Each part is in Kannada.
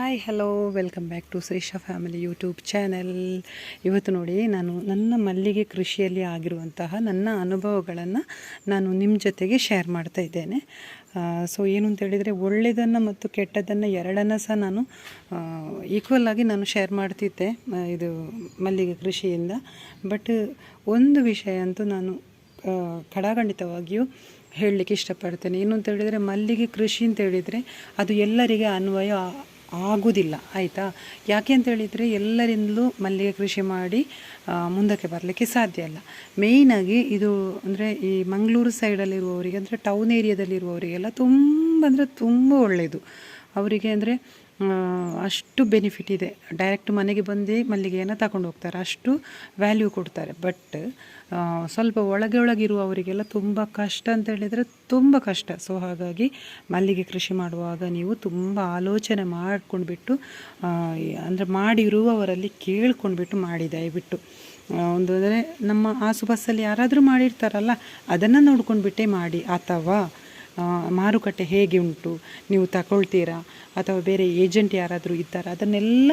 Hi hello welcome back to Shreesha family YouTube channel ಇವತ್ತು ನೋಡಿ ನಾನು ನನ್ನ ಮಲ್ಲಿಗೆ ಕೃಷಿಯಲ್ಲಿ ಆಗಿರುವಂತಹ ನನ್ನ ಅನುಭವಗಳನ್ನು ನಾನು ನಿಮ್ಮ ಜೊತೆಗೆ ಶೇರ್ ಮಾಡ್ತಾ ಇದ್ದೇನೆ. ಸೊ ಏನು ಅಂತ ಹೇಳಿದರೆ ಒಳ್ಳೆಯದನ್ನು ಮತ್ತು ಕೆಟ್ಟದನ್ನು ಎರಡನ್ನು ಸಹ ನಾನು ಈಕ್ವಲ್ ಆಗಿ ನಾನು ಶೇರ್ ಮಾಡ್ತಿದ್ದೆ ಇದು ಮಲ್ಲಿಗೆ ಕೃಷಿಯಿಂದ. ಬಟ್ ಒಂದು ವಿಷಯ ಅಂತೂ ನಾನು ಖಡಾಖಂಡಿತವಾಗಿಯೂ ಹೇಳಲಿಕ್ಕೆ ಇಷ್ಟಪಡ್ತೇನೆ. ಏನು ಅಂತ ಹೇಳಿದರೆ ಮಲ್ಲಿಗೆ ಕೃಷಿ ಅಂತ ಹೇಳಿದರೆ ಅದು ಎಲ್ಲರಿಗೆ ಅನ್ವಯ ಆಗುವುದಿಲ್ಲ ಆಯಿತಾ? ಯಾಕೆ ಅಂತ ಹೇಳಿದರೆ ಎಲ್ಲರಿಂದಲೂ ಮಲ್ಲಿಗೆ ಕೃಷಿ ಮಾಡಿ ಮುಂದಕ್ಕೆ ಬರಲಿಕ್ಕೆ ಸಾಧ್ಯ ಇಲ್ಲ. ಮೇಯ್ನಾಗಿ ಇದು ಅಂದರೆ ಈ ಮಂಗಳೂರು ಸೈಡಲ್ಲಿರುವವರಿಗೆ ಅಂದರೆ ಟೌನ್ ಏರಿಯಾದಲ್ಲಿರುವವರಿಗೆಲ್ಲ ತುಂಬ ಅಂದರೆ ತುಂಬ ಒಳ್ಳೆಯದು ಅವರಿಗೆ ಅಂದರೆ ಅಷ್ಟು ಬೆನಿಫಿಟ್ ಇದೆ. ಡೈರೆಕ್ಟ್ ಮನೆಗೆ ಬಂದು ಮಲ್ಲಿಗೆಯನ್ನು ತಗೊಂಡು ಹೋಗ್ತಾರೆ. ಅಷ್ಟು ವ್ಯಾಲ್ಯೂ ಕೊಡ್ತಾರೆ. ಬಟ್ ಸ್ವಲ್ಪ ಒಳಗೆ ಒಳಗಿರುವವರಿಗೆಲ್ಲ ತುಂಬ ಕಷ್ಟ ಅಂತ ಹೇಳಿದರೆ ತುಂಬ ಕಷ್ಟ. ಸೊ ಹಾಗಾಗಿ ಮಲ್ಲಿಗೆ ಕೃಷಿ ಮಾಡುವಾಗ ನೀವು ತುಂಬ ಆಲೋಚನೆ ಮಾಡ್ಕೊಂಡ್ಬಿಟ್ಟು ಅಂದರೆ ಮಾಡಿರುವವರಲ್ಲಿ ಕೇಳ್ಕೊಂಡ್ಬಿಟ್ಟು ಮಾಡಿ, ದಯವಿಟ್ಟು. ಒಂದು ಅಂದರೆ ನಮ್ಮ ಆಸುಪಾಸಲ್ಲಿ ಯಾರಾದರೂ ಮಾಡಿರ್ತಾರಲ್ಲ, ಅದನ್ನು ನೋಡ್ಕೊಂಡ್ಬಿಟ್ಟೇ ಮಾಡಿ, ಅಥವಾ ಮಾರುಕಟ್ಟೆ ಹೇಗೆ ಉಂಟು, ನೀವು ತಗೊಳ್ತೀರಾ, ಅಥವಾ ಬೇರೆ ಏಜೆಂಟ್ ಯಾರಾದರೂ ಇದ್ದಾರಾ, ಅದನ್ನೆಲ್ಲ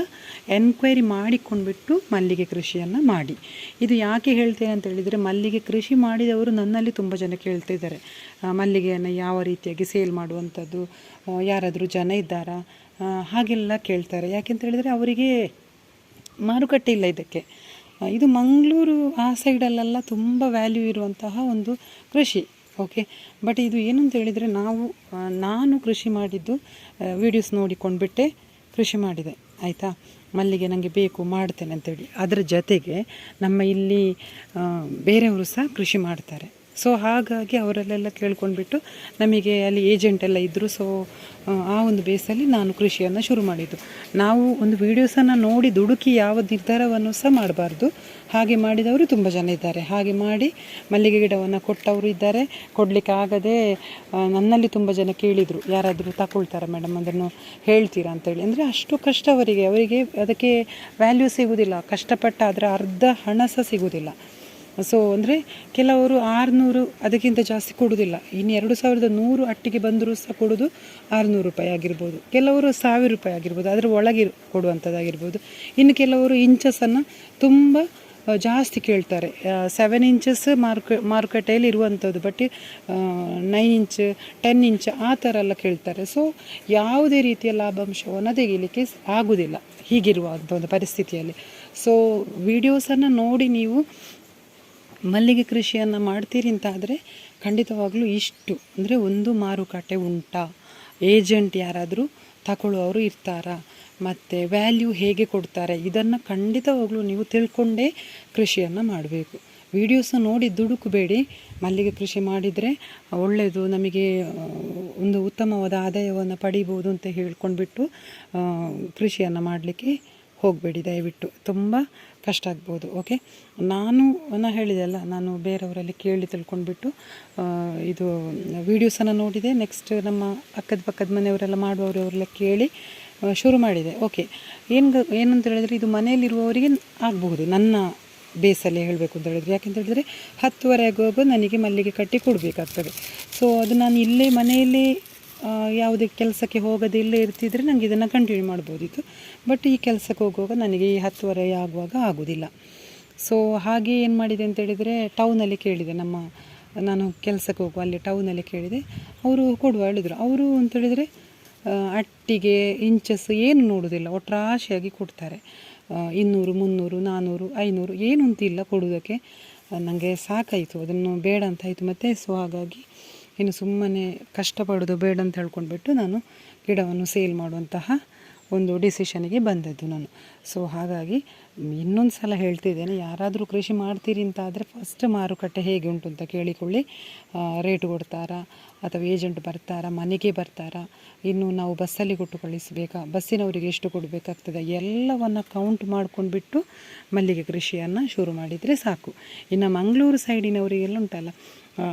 ಎನ್ಕ್ವೈರಿ ಮಾಡಿಕೊಂಡ್ಬಿಟ್ಟು ಮಲ್ಲಿಗೆ ಕೃಷಿಯನ್ನು ಮಾಡಿ. ಇದು ಯಾಕೆ ಹೇಳ್ತೇನೆ ಅಂತ ಹೇಳಿದರೆ, ಮಲ್ಲಿಗೆ ಕೃಷಿ ಮಾಡಿದವರು ನನ್ನಲ್ಲಿ ತುಂಬ ಜನ ಕೇಳ್ತಿದ್ದಾರೆ. ಮಲ್ಲಿಗೆಯನ್ನು ಯಾವ ರೀತಿಯಾಗಿ ಸೇಲ್ ಮಾಡುವಂಥದ್ದು ಯಾರಾದರೂ ಜನ ಇದ್ದಾರಾ ಹಾಗೆಲ್ಲ ಕೇಳ್ತಾರೆ. ಯಾಕೆಂತ ಹೇಳಿದರೆ, ಅವರಿಗೆ ಮಾರುಕಟ್ಟೆ ಇಲ್ಲ ಇದಕ್ಕೆ. ಇದು ಮಂಗಳೂರು ಆ ಸೈಡಲ್ಲೆಲ್ಲ ತುಂಬ ವ್ಯಾಲ್ಯೂ ಇರುವಂತಹ ಒಂದು ಕೃಷಿ. ಓಕೆ? ಬಟ್ ಇದು ಏನು ಅಂತ ಹೇಳಿದರೆ ನಾವು ನಾನು ಕೃಷಿ ಮಾಡಿದ್ದು ವೀಡಿಯೋಸ್ ನೋಡಿಕೊಂಡ್ಬಿಟ್ಟೆ ಕೃಷಿ ಮಾಡಿದೆ, ಆಯಿತಾ? ಮಲ್ಲಿಗೆ ನನಗೆ ಬೇಕು, ಮಾಡ್ತೇನೆ ಅಂತೇಳಿ. ಅದರ ಜೊತೆಗೆ ನಮ್ಮ ಇಲ್ಲಿ ಬೇರೆಯವರು ಸಹ ಕೃಷಿ ಮಾಡ್ತಾರೆ. ಸೊ ಹಾಗಾಗಿ ಅವರಲ್ಲೆಲ್ಲ ಕೇಳ್ಕೊಂಡ್ಬಿಟ್ಟು ನಮಗೆ ಅಲ್ಲಿ ಏಜೆಂಟ್ ಎಲ್ಲ ಇದ್ದರು ಸೊ ಆ ಒಂದು ಬೇಸಲ್ಲಿ ನಾನು ಕೃಷಿಯನ್ನು ಶುರು ಮಾಡಿದ್ದು. ನಾವು ಒಂದು ವೀಡಿಯೋಸನ್ನು ನೋಡಿ ದುಡುಕಿ ಯಾವ ನಿರ್ಧಾರವನ್ನು ಸಹ ಮಾಡಬಾರ್ದು. ಹಾಗೆ ಮಾಡಿದವರು ತುಂಬ ಜನ ಇದ್ದಾರೆ. ಹಾಗೆ ಮಾಡಿ ಮಲ್ಲಿಗೆ ಗಿಡವನ್ನು ಕೊಟ್ಟವರು ಇದ್ದಾರೆ. ಕೊಡಲಿಕ್ಕೆ ಆಗದೆ ನನ್ನಲ್ಲಿ ತುಂಬ ಜನ ಕೇಳಿದರು. ಯಾರಾದರೂ ತಗೊಳ್ತಾರೆ ಮೇಡಮ್ ಅದನ್ನು ಹೇಳ್ತೀರಾ ಅಂತೇಳಿ ಅಂದರೆ ಅಷ್ಟು ಕಷ್ಟ ಅವರಿಗೆ. ಅವರಿಗೆ ಅದಕ್ಕೆ ವ್ಯಾಲ್ಯೂ ಸಿಗುವುದಿಲ್ಲ ಕಷ್ಟಪಟ್ಟ ಅದರ ಅರ್ಧ ಹಣ ಸಹ ಸಿಗುವುದಿಲ್ಲ ಸೊ ಅಂದರೆ ಕೆಲವರು ಆರುನೂರು ಅದಕ್ಕಿಂತ ಜಾಸ್ತಿ ಕೊಡುವುದಿಲ್ಲ. ಇನ್ನು ಎರಡು ಸಾವಿರದ ನೂರು ಅಟ್ಟಿಗೆ ಬಂದರೂ ಸಹ ಕೊಡೋದು ಆರುನೂರು ರೂಪಾಯಿ ಆಗಿರ್ಬೋದು. ಕೆಲವರು ಸಾವಿರ ರೂಪಾಯಿ ಆಗಿರ್ಬೋದು. ಅದರ ಒಳಗೆ ಕೊಡುವಂಥದ್ದಾಗಿರ್ಬೋದು. ಇನ್ನು ಕೆಲವರು ಇಂಚಸನ್ನು ತುಂಬ ಜಾಸ್ತಿ ಕೇಳ್ತಾರೆ. ಸೆವೆನ್ ಇಂಚಸ್ ಮಾರ್ಕೆ, ಮಾರುಕಟ್ಟೆಯಲ್ಲಿ ಇರುವಂಥದ್ದು. But nine inch ten inch ಆ ಥರ ಎಲ್ಲ ಕೇಳ್ತಾರೆ. ಸೊ ಯಾವುದೇ ರೀತಿಯ ಲಾಭಾಂಶವನ್ನು ತೆಗಿಲಿಕ್ಕೆ ಆಗುವುದಿಲ್ಲ. ಹೀಗಿರುವಂಥ ಒಂದು ಪರಿಸ್ಥಿತಿಯಲ್ಲಿ. ಸೊ ವಿಡಿಯೋಸನ್ನು ನೋಡಿ ನೀವು ಮಲ್ಲಿಗೆ ಕೃಷಿಯನ್ನು ಮಾಡ್ತೀರಿ ಅಂತಾದರೆ ಖಂಡಿತವಾಗಲೂ ಇಷ್ಟು. ಅಂದರೆ ಒಂದು ಮಾರುಕಟ್ಟೆ ಉಂಟಾ. ಏಜೆಂಟ್ ಯಾರಾದರೂ ತಗೊಳ್ಳುವವರು ಇರ್ತಾರಾ? ಮತ್ತು ವ್ಯಾಲ್ಯೂ ಹೇಗೆ ಕೊಡ್ತಾರೆ? ಇದನ್ನು ಖಂಡಿತವಾಗ್ಲೂ ನೀವು ತಿಳ್ಕೊಂಡೇ ಕೃಷಿಯನ್ನು ಮಾಡಬೇಕು. ವೀಡಿಯೋಸ ನೋಡಿ ದುಡುಕಬೇಡಿ. ಮಲ್ಲಿಗೆ ಕೃಷಿ ಮಾಡಿದರೆ ಒಳ್ಳೆಯದು ನಮಗೆ ಒಂದು ಉತ್ತಮವಾದ ಆದಾಯವನ್ನು ಪಡಿಬೋದು ಅಂತ ಹೇಳ್ಕೊಂಡ್ಬಿಟ್ಟು ಕೃಷಿಯನ್ನು ಮಾಡಲಿಕ್ಕೆ ಹೋಗಬೇಡಿ, ದಯವಿಟ್ಟು. ತುಂಬ ಕಷ್ಟ ಆಗ್ಬೋದು, ಓಕೆ? ನಾನು ನಾ ಹೇಳಿದೆಲ್ಲ ನಾನು ಬೇರೆಯವರಲ್ಲಿ ಕೇಳಿ ತಿಳ್ಕೊಂಡ್ಬಿಟ್ಟು ಇದು ವೀಡಿಯೋಸನ್ನು ನೋಡಿದೆ ನೆಕ್ಸ್ಟ್ ನಮ್ಮ ಅಕ್ಕದ ಪಕ್ಕದ ಮನೆಯವರೆಲ್ಲ ಮಾಡುವವರು ಅವರೆಲ್ಲ ಕೇಳಿ ಶುರು ಮಾಡಿದೆ, ಓಕೆ? ಏನು ಏನಂತ ಹೇಳಿದರೆ ಇದು ಮನೆಯಲ್ಲಿರುವವರಿಗೆ ಆಗಬಹುದು, ನನ್ನ ಬೇಸಲ್ಲಿ ಹೇಳಬೇಕು ಅಂತ ಹೇಳಿದರೆ. ಯಾಕೆಂತ ಹೇಳಿದರೆ ಹತ್ತುವರೆ ಆಗುವಾಗ ನನಗೆ ಮಲ್ಲಿಗೆ ಕಟ್ಟಿ ಕೊಡಬೇಕಾಗ್ತದೆ. ಸೊ ಅದು ನಾನು ಇಲ್ಲೇ ಮನೆಯಲ್ಲೇ ಯಾವುದೇ ಕೆಲಸಕ್ಕೆ ಹೋಗದೆ ಇಲ್ಲೇ ಇರ್ತಿದ್ರೆ ನನಗೆ ಇದನ್ನು ಕಂಟಿನ್ಯೂ ಮಾಡ್ಬೋದಿತ್ತು ಬಟ್ ಈ ಕೆಲಸಕ್ಕೆ ಹೋಗುವಾಗ ನನಗೆ ಈ ಹತ್ತುವರೆ ಆಗುವಾಗ ಆಗೋದಿಲ್ಲ. ಸೊ ಹಾಗೆ ಏನು ಮಾಡಿದೆ ಅಂತ ಹೇಳಿದರೆ ಟೌನಲ್ಲಿ ಕೇಳಿದೆ ನಮ್ಮ, ನಾನು ಕೆಲಸಕ್ಕೆ ಹೋಗುವ, ಅಲ್ಲಿ ಟೌನಲ್ಲಿ ಕೇಳಿದೆ. ಅವರು ಕೊಡುವ ಹೇಳಿದರು. ಅವರು ಅಂತ ಹೇಳಿದರೆ ಅಟ್ಟಿಗೆ ಇಂಚಸ್ ಏನು ನೋಡೋದಿಲ್ಲ. ಒಟ್ರಾಶಿಯಾಗಿ ಕೊಡ್ತಾರೆ. ಇನ್ನೂರು, ಮುನ್ನೂರು ನಾನ್ನೂರು ಐನೂರು, ಏನು ಅಂತಿಲ್ಲ ಕೊಡೋದಕ್ಕೆ ನನಗೆ ಸಾಕಾಯಿತು. ಅದನ್ನು ಬೇಡ ಅಂತ ಆಯಿತು ಮತ್ತು. ಸೊ ಹಾಗಾಗಿ ಇನ್ನು ಸುಮ್ಮನೆ ಕಷ್ಟಪಡೋದು ಬೇಡ ಅಂತ ಹೇಳ್ಕೊಂಡ್ಬಿಟ್ಟು ನಾನು ಗಿಡವನ್ನು ಸೇಲ್ ಮಾಡುವಂತಹ ಒಂದು ಡಿಸಿಷನಿಗೆ ಬಂದದ್ದು ನಾನು. ಸೊ ಹಾಗಾಗಿ ಇನ್ನೊಂದು ಸಲ ಹೇಳ್ತಿದ್ದೇನೆ, ಯಾರಾದರೂ ಕೃಷಿ ಮಾಡ್ತೀರಿ ಅಂತ ಆದರೆ ಫಸ್ಟ್ ಮಾರುಕಟ್ಟೆ ಹೇಗೆ ಉಂಟು ಅಂತ ಕೇಳಿಕೊಳ್ಳಿ. ರೇಟ್ ಕೊಡ್ತಾರಾ ಅಥವಾ ಏಜೆಂಟ್ ಬರ್ತಾರಾ, ಮನೆಗೆ ಬರ್ತಾರಾ, ಇನ್ನು ನಾವು ಬಸ್ಸಲ್ಲಿ ಕೊಟ್ಟು ಕಳಿಸಬೇಕಾ ಬಸ್ಸಿನವರಿಗೆ ಎಷ್ಟು ಕೊಡಬೇಕಾಗ್ತದೆ, ಎಲ್ಲವನ್ನು ಕೌಂಟ್ ಮಾಡ್ಕೊಂಡ್ಬಿಟ್ಟು ಮಲ್ಲಿಗೆ ಕೃಷಿಯನ್ನು ಶುರು ಮಾಡಿದರೆ ಸಾಕು. ಇನ್ನು ಮಂಗಳೂರು ಸೈಡಿನವರಿಗೆಲ್ಲ ಉಂಟಲ್ಲ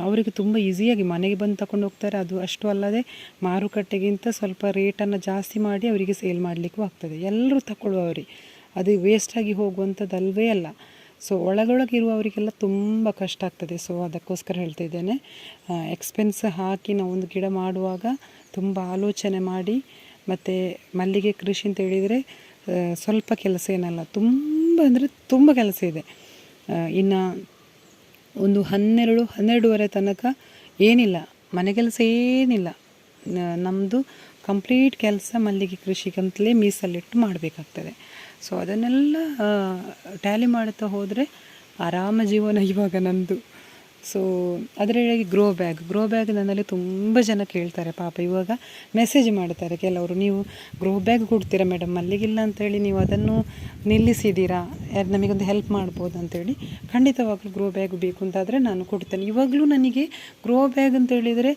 ಅವರಿಗೆ ತುಂಬ ಈಸಿಯಾಗಿ ಮನೆಗೆ ಬಂದು ತಗೊಂಡು ಹೋಗ್ತಾರೆ. ಅದು ಅಷ್ಟು ಅಲ್ಲದೆ ಮಾರುಕಟ್ಟೆಗಿಂತ ಸ್ವಲ್ಪ ರೇಟನ್ನು ಜಾಸ್ತಿ ಮಾಡಿ ಅವರಿಗೆ ಸೇಲ್ ಮಾಡಲಿಕ್ಕೂ ಆಗ್ತದೆ. ಎಲ್ಲರೂ ತಗೊಳ್ಳುವವರಿಗೆ ಅದು ವೇಸ್ಟಾಗಿ ಹೋಗುವಂಥದ್ದಲ್ವೇ ಅಲ್ಲ. ಸೊ ಒಳಗೊಳಗಿರುವವರಿಗೆಲ್ಲ ತುಂಬ ಕಷ್ಟ ಆಗ್ತದೆ. ಸೊ ಅದಕ್ಕೋಸ್ಕರ ಹೇಳ್ತಿದ್ದೇನೆ ಎಕ್ಸ್ಪೆನ್ಸ್ ಹಾಕಿ ನಾವು ಒಂದು ಗಿಡ ಮಾಡುವಾಗ ತುಂಬ ಆಲೋಚನೆ ಮಾಡಿ, ಮತ್ತು ಮಲ್ಲಿಗೆ ಕೃಷಿ ಅಂತ ಹೇಳಿದರೆ ಸ್ವಲ್ಪ ಕೆಲಸ ಏನಲ್ಲ, ತುಂಬ ಅಂದರೆ ತುಂಬ ಕೆಲಸ ಇದೆ. ಇನ್ನು ಒಂದು ಹನ್ನೆರಡು, ಹನ್ನೆರಡುವರೆ ತನಕ ಏನಿಲ್ಲ. ಮನೆ ಕೆಲಸ ಏನಿಲ್ಲ ನಮ್ಮದು ಕಂಪ್ಲೀಟ್ ಕೆಲಸ ಮಲ್ಲಿಗೆ ಕೃಷಿಗಂತಲೇ ಮೀಸಲಿಟ್ಟು ಮಾಡಬೇಕಾಗ್ತದೆ. ಸೊ ಅದನ್ನೆಲ್ಲ ಟ್ಯಾಲಿ ಮಾಡುತ್ತಾ ಹೋದರೆ ಆರಾಮ ಜೀವನ ಇವಾಗ ನಂದು. ಸೊ ಅದರಲ್ಲಿ ಗ್ರೋ ಬ್ಯಾಗ್ ಗ್ರೋ ಬ್ಯಾಗ್ ನನ್ನಲ್ಲಿ ತುಂಬ ಜನ ಕೇಳ್ತಾರೆ, ಪಾಪ. ಇವಾಗ ಮೆಸೇಜ್ ಮಾಡ್ತಾರೆ ಕೆಲವರು, ನೀವು ಗ್ರೋ ಬ್ಯಾಗ್ ಕೊಡ್ತೀರಾ ಮೇಡಮ್ ಮಲ್ಲಿಗಿಲ್ಲ ಅಂತೇಳಿ ನೀವು ಅದನ್ನು ನಿಲ್ಲಿಸಿದ್ದೀರಾ? ಯಾರು, ನಮಗೊಂದು ಹೆಲ್ಪ್ ಮಾಡ್ಬೋದು ಅಂತೇಳಿ ಖಂಡಿತವಾಗಲೂ ಗ್ರೋ ಬ್ಯಾಗ್ ಬೇಕು ಅಂತಾದರೆ ನಾನು ಕೊಡ್ತೇನೆ. ಇವಾಗಲೂ ನನಗೆ ಗ್ರೋ ಬ್ಯಾಗ್ ಅಂತೇಳಿದರೆ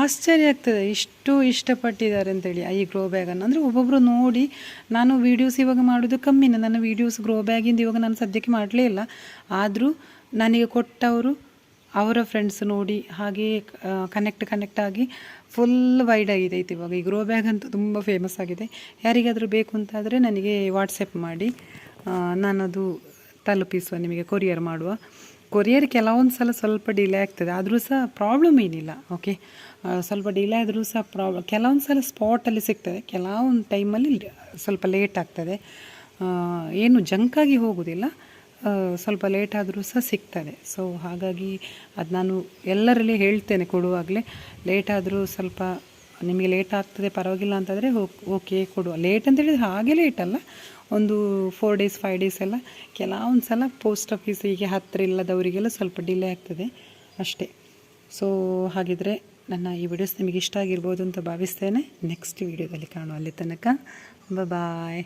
ಆಶ್ಚರ್ಯ ಆಗ್ತದೆ. ಇಷ್ಟು ಇಷ್ಟಪಟ್ಟಿದ್ದಾರೆ ಅಂತೇಳಿ ಈ ಗ್ರೋ ಬ್ಯಾಗನ್ನು ಅಂದರೆ ಒಬ್ಬೊಬ್ಬರು ನೋಡಿ, ನಾನು ವೀಡಿಯೋಸ್ ಇವಾಗ ಮಾಡೋದು ಕಮ್ಮಿನೇ. ನನ್ನ ವೀಡಿಯೋಸ್ ಗ್ರೋ ಬ್ಯಾಗಿಂದ ಇವಾಗ ನಾನು ಸದ್ಯಕ್ಕೆ ಮಾಡಲೇ ಇಲ್ಲ. ಆದರೂ ನನಗೆ ಕೊಟ್ಟವರು ಅವರ ಫ್ರೆಂಡ್ಸ್ ನೋಡಿ ಹಾಗೆ ಕನೆಕ್ಟ್ ಕನೆಕ್ಟ್ ಆಗಿ ಫುಲ್ ವೈಡ್ ಆಗಿದೆ ಐತೆ ಇವಾಗ. ಈ ಗ್ರೋ ಬ್ಯಾಗ್ ಅಂತೂ ತುಂಬ ಫೇಮಸ್ ಆಗಿದೆ. ಯಾರಿಗಾದರೂ ಬೇಕು ಅಂತಾದರೆ ನನಗೆ ವಾಟ್ಸಪ್ ಮಾಡಿ. ನಾನು ನಾನದು ತಲುಪಿಸುವ, ನಿಮಗೆ ಕೊರಿಯರ್ ಮಾಡುವ. ಕೊರಿಯರ್ ಕೆಲವೊಂದು ಸಲ ಸ್ವಲ್ಪ ಡಿಲೇ ಆಗ್ತದೆ. ಆದರೂ ಸಹ ಪ್ರಾಬ್ಲಮ್ ಏನಿಲ್ಲ ಓಕೆ ಸ್ವಲ್ಪ ಡಿಲೇ ಆದರೂ ಸಹ ಪ್ರಾಬ್ಲಮ್ ಕೆಲವೊಂದು ಸಲ ಸ್ಪಾಟಲ್ಲಿ ಸಿಗ್ತದೆ. ಕೆಲವೊಂದು ಟೈಮಲ್ಲಿ ಸ್ವಲ್ಪ ಲೇಟ್ ಆಗ್ತದೆ. ಏನು ಜಂಕಾಗಿ ಹೋಗೋದಿಲ್ಲ. ಸ್ವಲ್ಪ ಲೇಟ್ ಆದರೂ ಸಹ ಸಿಗ್ತದೆ. ಸೊ ಹಾಗಾಗಿ ಅದು ನಾನು ಎಲ್ಲರಲ್ಲಿ ಹೇಳ್ತೇನೆ ಕೊಡುವಾಗಲೇ. ಲೇಟ್ ಆದರೂ ಸ್ವಲ್ಪ ನಿಮಗೆ ಲೇಟ್ ಆಗ್ತದೆ, ಪರವಾಗಿಲ್ಲ ಅಂತಂದರೆ ಓಕೆ ಕೊಡುವ. ಲೇಟ್ ಅಂತ ಹೇಳಿದ್ರೆ ಹಾಗೆ ಲೇಟ್ ಅಲ್ಲ. ಒಂದು ಫೋರ್ ಡೇಸ್ ಫೈವ್ ಡೇಸ್ ಎಲ್ಲ ಕೆಲವೊಂದು ಸಲ ಪೋಸ್ಟ್ ಆಫೀಸ್ ಹೀಗೆ ಹತ್ತಿರ ಇಲ್ಲದವರಿಗೆಲ್ಲ ಸ್ವಲ್ಪ ಡಿಲೇ ಆಗ್ತದೆ ಅಷ್ಟೇ. ಸೊ ಹಾಗಿದ್ರೆ ನನ್ನ ಈ ವಿಡಿಯೋಸ್ ನಿಮಗೆ ಇಷ್ಟ ಆಗಿರ್ಬೋದು ಅಂತ ಭಾವಿಸ್ತೇನೆ. ನೆಕ್ಸ್ಟ್ ವಿಡಿಯೋದಲ್ಲಿ ಕಾಣುವ ಅಲ್ಲಿ ತನಕ. ಬಾಯ್